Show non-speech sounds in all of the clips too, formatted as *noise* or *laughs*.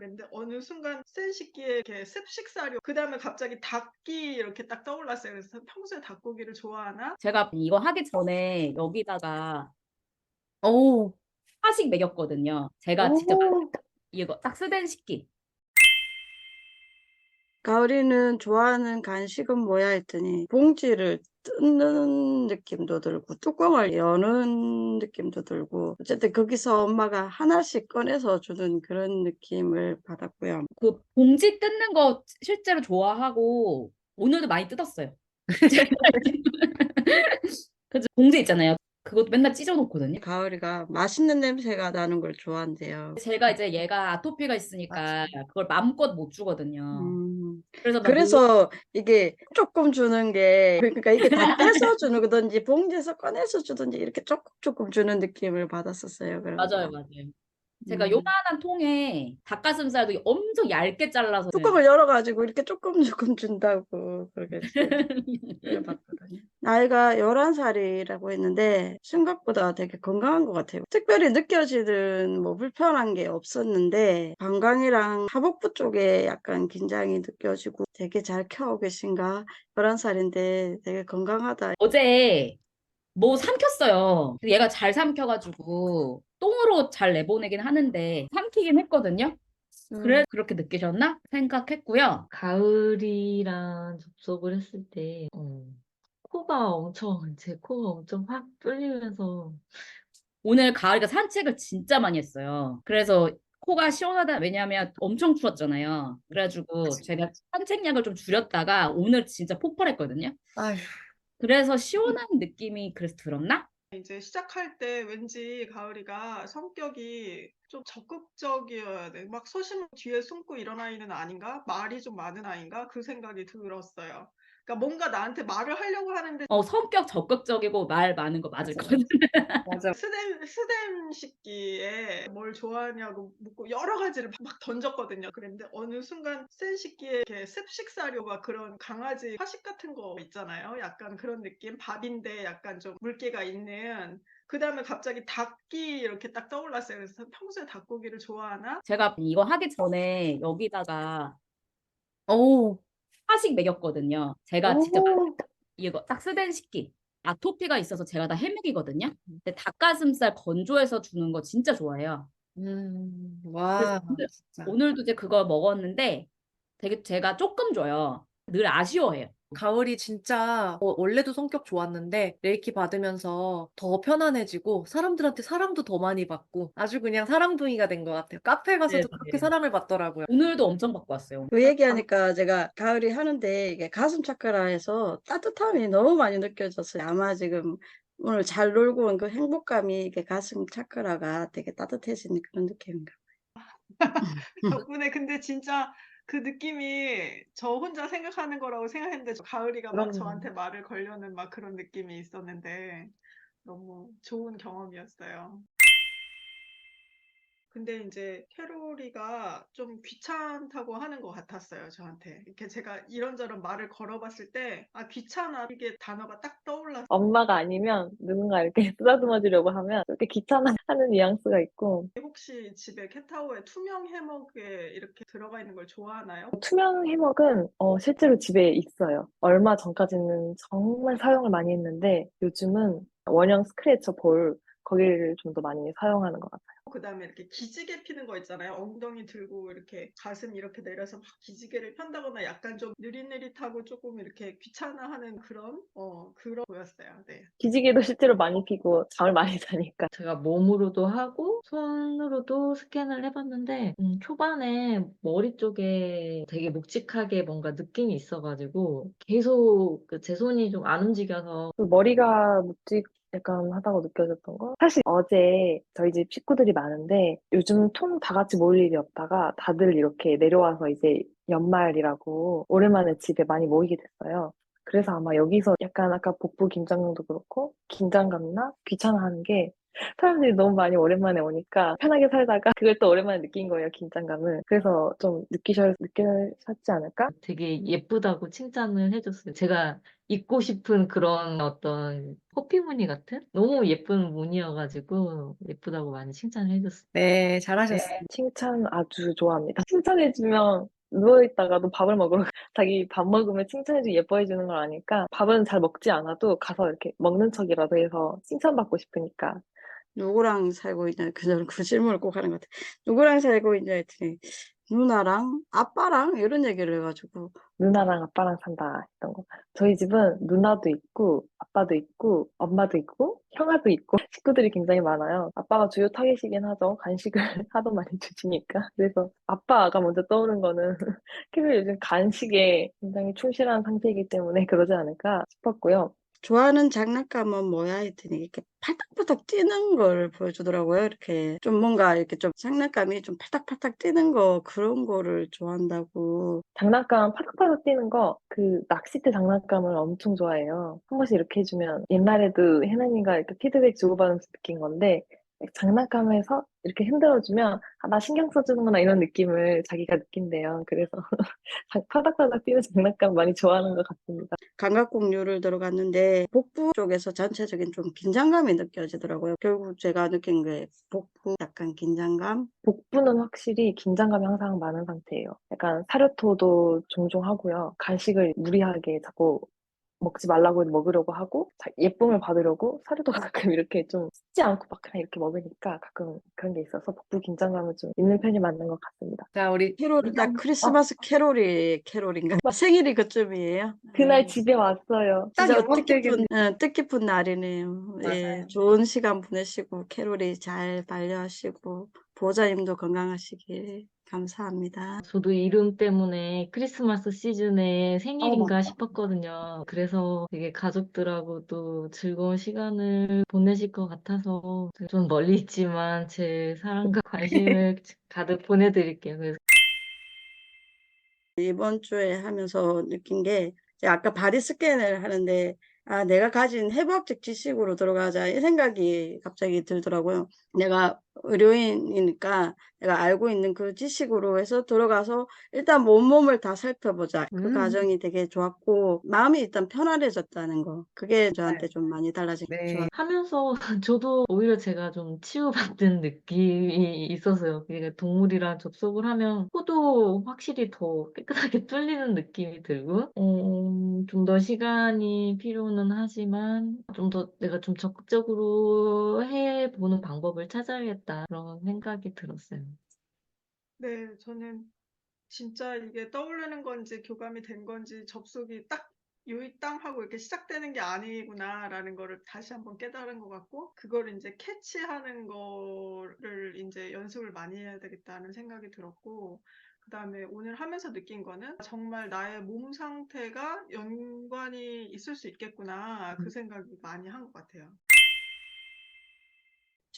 그랬는데 어느 순간 센 식기에 이렇게 습식사료 그 다음에 갑자기 닭기 이렇게 딱 떠올랐어요. 그래서 평소에 닭고기를 좋아하나? 제가 이거 하기 전에 여기다가 오. 파식 먹였거든요. 제가 직접 오. 이거 딱 쓰던 식기. 가을이는 좋아하는 간식은 뭐야 했더니 봉지를 뜯는 느낌도 들고 뚜껑을 여는 느낌도 들고 어쨌든 거기서 엄마가 하나씩 꺼내서 주는 그런 느낌을 받았고요. 그 봉지 뜯는 거 실제로 좋아하고 오늘도 많이 뜯었어요. *laughs* 그래서 봉지 있잖아요. 그것도 맨날 찢어 놓거든요. 가을이가 맛있는 냄새가 나는 걸 좋아한대요. 제가 이제 얘가 아토피가 있으니까 그걸 마음껏 못 주거든요. 음, 그래서 막 그래서 이게 조금 주는 게 그러니까 이게 다 떼서 *laughs* 주는 거든지 봉지에서 꺼내서 주든지 이렇게 조금 조금 주는 느낌을 받았었어요. 그래서 맞아요, 맞아요. 제가 음. 요만한 통에 닭가슴살도 엄청 얇게 잘라서 뚜껑을 열어가지고 이렇게 조금 조금 준다고 그렇게 *laughs* 봤거든요. 나이가 11살이라고 했는데 생각보다 되게 건강한 것 같아요. 특별히 느껴지는 뭐 불편한 게 없었는데 방광이랑 하복부 쪽에 약간 긴장이 느껴지고 되게 잘 켜고 계신가? 11살인데 되게 건강하다. 어제 뭐 삼켰어요. 얘가 잘 삼켜가지고 똥으로 잘 내보내긴 하는데 삼키긴 했거든요. 그래 그렇게 느끼셨나 생각했고요. 가을이랑 접촉을 했을 때, 어, 코가 엄청, 제 코가 엄청 확 뚫리면서, 오늘 가을이가 산책을 진짜 많이 했어요. 그래서 코가 시원하다 왜냐하면 엄청 추웠잖아요. 그래가지고 제가 산책량을 좀 줄였다가 오늘 진짜 폭발했거든요. 아휴. 그래서 시원한 느낌이 그래서 들었나? 이제 시작할 때 왠지 가을이가 성격이 좀 적극적이어야 돼. 막 소심 뒤에 숨고 이런 아이는 아닌가? 말이 좀 많은 아이인가? 그 생각이 들었어요. 그러니까 뭔가 나한테 말을 하려고 하는데 어 성격 적극적이고 말 많은 거 맞을 것 같아요. 맞아. 스댐 스댐 식기에 뭘 좋아하냐고 묻고 여러 가지를 막 던졌거든요. 그랬는데 어느 순간 센 식기에 이렇게 습식 사료가 그런 강아지 화식 같은 거 있잖아요. 약간 그런 느낌. 밥인데 약간 좀 물기가 있는. 그 다음에 갑자기 닭기 이렇게 딱 떠올랐어요. 그래서 평소에 닭고기를 좋아하나? 제가 이거 하기 전에 여기다가 오. 파식 먹였거든요. 제가 직접 오. 이거 딱 쓰던 식기. 아토피가 있어서 제가 다 해먹이거든요. 근데 닭가슴살 건조해서 주는 거 진짜 좋아해요. 음, 와, 오늘- 진짜. 오늘도 이제 그거 먹었는데 되게 제가 조금 줘요. 늘 아쉬워해요. 가을이 진짜 어, 원래도 성격 좋았는데 레이키 받으면서 더 편안해지고 사람들한테 사랑도 더 많이 받고 아주 그냥 사랑둥이가 된 것 같아요. 카페 가서도 네, 그렇게 네. 사랑을 받더라고요. 오늘도 엄청 받고 왔어요. 그 얘기하니까 제가 가을이 하는데 이게 가슴 차크라에서 따뜻함이 너무 많이 느껴졌어요. 아마 지금 오늘 잘 놀고 온 그 행복감이 이게 가슴 차크라가 되게 따뜻해지는 그런 느낌인가. *laughs* 덕분에 근데 진짜 그 느낌이 저 혼자 생각하는 거라고 생각했는데 저 가을이가 막 그럼요. 저한테 말을 걸려는 막 그런 느낌이 있었는데 너무 좋은 경험이었어요. 근데 이제 캐롤이가 좀 귀찮다고 하는 것 같았어요, 저한테. 이렇게 제가 이런저런 말을 걸어봤을 때, 아, 귀찮아. 이게 단어가 딱 떠올랐어요. 엄마가 아니면 누군가 이렇게 *laughs* 쓰다듬어 주려고 하면 이렇게 귀찮아 하는 뉘앙스가 있고 혹시 집에 캣타워에 투명 해먹에 이렇게 들어가 있는 걸 좋아하나요? 투명 해먹은 어, 실제로 집에 있어요. 얼마 전까지는 정말 사용을 많이 했는데 요즘은 원형 스크래처 볼 거기를 좀 더 많이 사용하는 것 같아요. 그 다음에 이렇게 기지개 피는 거 있잖아요. 엉덩이 들고 이렇게 가슴 이렇게 내려서 막 기지개를 편다거나 약간 좀 느릿느릿하고 조금 이렇게 귀찮아하는 그런 어 그런 보였어요. 네. 기지개도 실제로 많이 피고 잠을 많이 *laughs* 자니까 제가 몸으로도 하고 손으로도 스캔을 해봤는데 음, 초반에 머리 쪽에 되게 묵직하게 뭔가 느낌이 있어가지고 계속 그 제 손이 좀 안 움직여서 그 머리가 묵직 약간 하다고 느껴졌던 거 사실 어제 저희 집 식구들이 많은데 요즘 통 다 같이 모일 일이 없다가 다들 이렇게 내려와서 이제 연말이라고 오랜만에 집에 많이 모이게 됐어요. 그래서 아마 여기서 약간 아까 복부 긴장도 그렇고 긴장감이나 귀찮아하는 게 사람들이 너무 많이 오랜만에 오니까 편하게 살다가 그걸 또 오랜만에 느낀 거예요, 긴장감을. 그래서 좀 느끼셔, 느끼셨지 않을까? 되게 예쁘다고 칭찬을 해줬어요. 제가 입고 싶은 그런 어떤 호피 무늬 같은? 너무 예쁜 무늬여가지고 예쁘다고 많이 칭찬을 해줬어요. 네, 잘하셨어요. 칭찬 아주 좋아합니다. 칭찬해주면 누워있다가도 밥을 먹으러 가- *laughs* 자기 밥 먹으면 칭찬해주고 예뻐해주는 걸 아니까 밥은 잘 먹지 않아도 가서 이렇게 먹는 척이라도 해서 칭찬받고 싶으니까 누구랑 살고 있냐? 그 저는 그 질문을 꼭 하는 것 같아. 누구랑 살고 있냐 했더니 누나랑 아빠랑 이런 얘기를 해가지고 누나랑 아빠랑 산다 했던 거. 저희 집은 누나도 있고 아빠도 있고 엄마도 있고 형아도 있고 *laughs* 식구들이 굉장히 많아요. 아빠가 주요 타겟이긴 하죠. 간식을 *laughs* 하도 많이 주시니까. 그래서 아빠가 먼저 떠오른 거는 *laughs* 캐롤 요즘 간식에 굉장히 충실한 상태이기 때문에 그러지 않을까 싶었고요. 좋아하는 장난감은 뭐야 했더니 이렇게 팔딱팔딱 뛰는 걸 보여주더라고요. 이렇게 좀 뭔가 이렇게 좀 장난감이 좀 팔딱팔딱 뛰는 거 그런 거를 좋아한다고. 장난감 파닥파닥 뛰는 거, 그 낚싯대 장난감을 엄청 좋아해요. 한 번씩 이렇게 해주면 옛날에도 혜나님과 이렇게 피드백 주고받으면서 느낀 건데 장난감에서 이렇게 흔들어주면 아, 나 신경 써주는구나 이런 느낌을 자기가 느낀대요. 그래서 *laughs* 파닥파닥 뛰는 장난감 많이 좋아하는 것 같습니다. 감각 공유를 들어갔는데 복부 쪽에서 전체적인 좀 긴장감이 느껴지더라고요. 결국 제가 느낀 게 복부 약간 긴장감. 복부는 확실히 긴장감이 항상 많은 상태예요. 약간 사료토도 종종 하고요. 간식을 무리하게 자꾸 먹지 말라고 해도 먹으려고 하고 자- 예쁨을 받으려고 사료도 가끔 *laughs* 이렇게 좀 씹지 않고 막 그냥 이렇게 먹으니까 가끔 그런 게 있어서 복부 긴장감은 좀 있는 편이 맞는 것 같습니다. 자, 우리 캐롤이 딱 크리스마스 캐롤이 캐롤인가? 생일이 그쯤이에요. 그날 음. 집에 왔어요. 딱 뜻깊은, 어, 뜻깊은 날이네요. 예. 좋은 시간 보내시고, 캐롤이 잘 반려하시고, 보호자님도 건강하시길 감사합니다. 저도 이름 때문에 크리스마스 시즌에 생일인가 맞다. 싶었거든요. 그래서 되게 가족들하고도 즐거운 시간을 보내실 것 같아서 좀 멀리 있지만 제 사랑과 관심을 *laughs* 가득 보내드릴게요. 그래서 이번 주에 하면서 느낀 게, 아까 바디 스캔을 하는데, 아, 내가 가진 해부학적 지식으로 들어가자, 이 생각이 갑자기 들더라고요. 내가 의료인이니까 내가 알고 있는 그 지식으로 해서 들어가서 일단 몸몸을 다 살펴보자. 그 음. 과정이 되게 좋았고, 마음이 일단 편안해졌다는 거. 그게 저한테 좀 많이 달라진 것 네. 같아요. 하면서 *laughs* 저도 오히려 제가 좀 치유받는 느낌이 있었어요. 그러니까 동물이랑 접속을 하면 코도 확실히 더 깨끗하게 *laughs* 뚫리는 느낌이 들고, 음, 좀더 시간이 필요는 하지만 좀 더 내가 좀 적극적으로 해보는 방법을 찾아야겠다 그런 생각이 들었어요. 네, 저는 진짜 이게 떠오르는 건지 교감이 된 건지 접속이 딱 요이 땅 하고 이렇게 시작되는 게 아니구나라는 거를 다시 한번 깨달은 것 같고 그걸 이제 캐치하는 거를 이제 연습을 많이 해야 되겠다는 생각이 들었고 그다음에 오늘 하면서 느낀 거는 정말 나의 몸 상태가 연관이 있을 수 있겠구나 그 생각이 많이 한 것 같아요.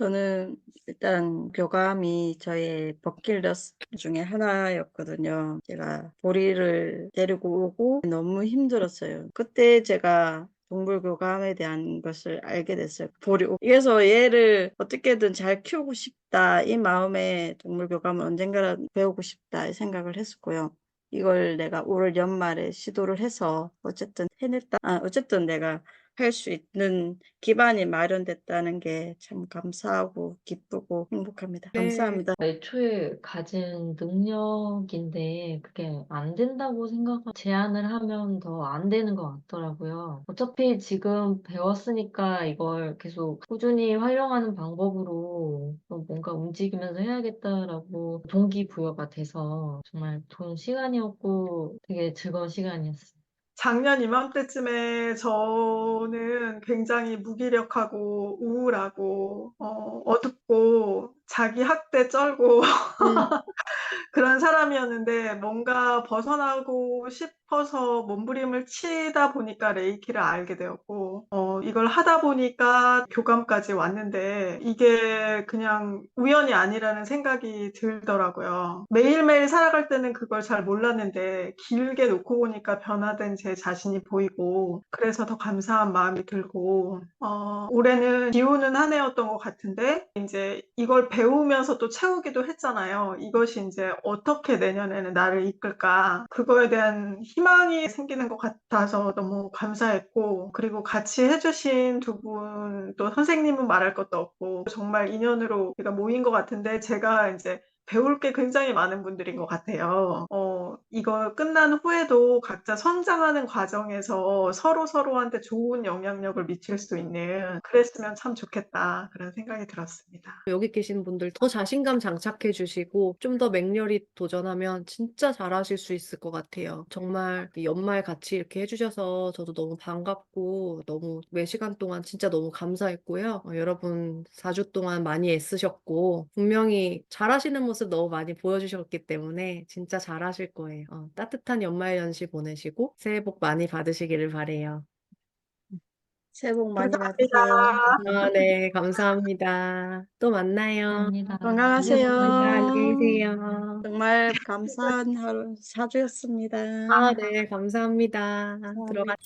저는 일단 교감이 저의 버킷리스트 중에 하나였거든요. 제가 보리를 데리고 오고 너무 힘들었어요. 그때 제가 동물 교감에 대한 것을 알게 됐어요. 보리. 그래서 얘를 어떻게든 잘 키우고 싶다. 이 마음에 동물 교감을 언젠가 배우고 싶다. 이 생각을 했었고요. 이걸 내가 올 연말에 시도를 해서 어쨌든 해냈다. 아, 어쨌든 내가 할 수 있는 기반이 마련됐다는 게 참 감사하고 기쁘고 행복합니다. 네. 감사합니다. 애초에 가진 능력인데 그게 안 된다고 생각하고 제안을 하면 더 안 되는 것 같더라고요. 어차피 지금 배웠으니까 이걸 계속 꾸준히 활용하는 방법으로 또 뭔가 움직이면서 해야겠다라고 동기부여가 돼서 정말 좋은 시간이었고 되게 즐거운 시간이었어요. 작년 이맘때쯤에 저는 굉장히 무기력하고 우울하고 어, 어둡고 자기 학대 쩔고 음. *laughs* 그런 사람이었는데 뭔가 벗어나고 싶어서 몸부림을 치다 보니까 레이키를 알게 되었고, 어, 이걸 하다 보니까 교감까지 왔는데 이게 그냥 우연이 아니라는 생각이 들더라고요. 매일매일 살아갈 때는 그걸 잘 몰랐는데 길게 놓고 보니까 변화된 제 자신이 보이고 그래서 더 감사한 마음이 들고, 어, 올해는 비우는 한 해였던 것 같은데 이제 이걸 배 우면서 또 채우기도 했잖아요. 이것이 이제 어떻게 내년에는 나를 이끌까? 그거에 대한 희망이 생기는 것 같아서 너무 감사했고, 그리고 같이 해주신 두 분, 또 선생님은 말할 것도 없고, 정말 인연으로 우리가 모인 것 같은데, 제가 이제 배울 게 굉장히 많은 분들인 것 같아요. 어, 이거 끝난 후에도 각자 성장하는 과정에서 서로 서로한테 좋은 영향력을 미칠 수 있는 그랬으면 참 좋겠다. 그런 생각이 들었습니다. 여기 계신 분들 더 자신감 장착해 주시고 좀 더 맹렬히 도전하면 진짜 잘하실 수 있을 것 같아요. 정말 이 연말 같이 이렇게 해주셔서 저도 너무 반갑고 너무 매 시간 동안 진짜 너무 감사했고요. 어, 여러분 4주 동안 많이 애쓰셨고 분명히 잘하시는 모습 너무 많이 보여주셨기 때문에 진짜 잘하실 거예요. 어, 따뜻한 연말 연시 보내시고 새해 복 많이 받으시기를 바래요. 새해 복 많이 감사합니다. 받으세요. 아, 네, 감사합니다. 또 만나요. 감사합니다. 건강하세요. 안녕히 계세요. 정말 감사한 하루 사주였습니다. 아, 네, 감사합니다. 들어가.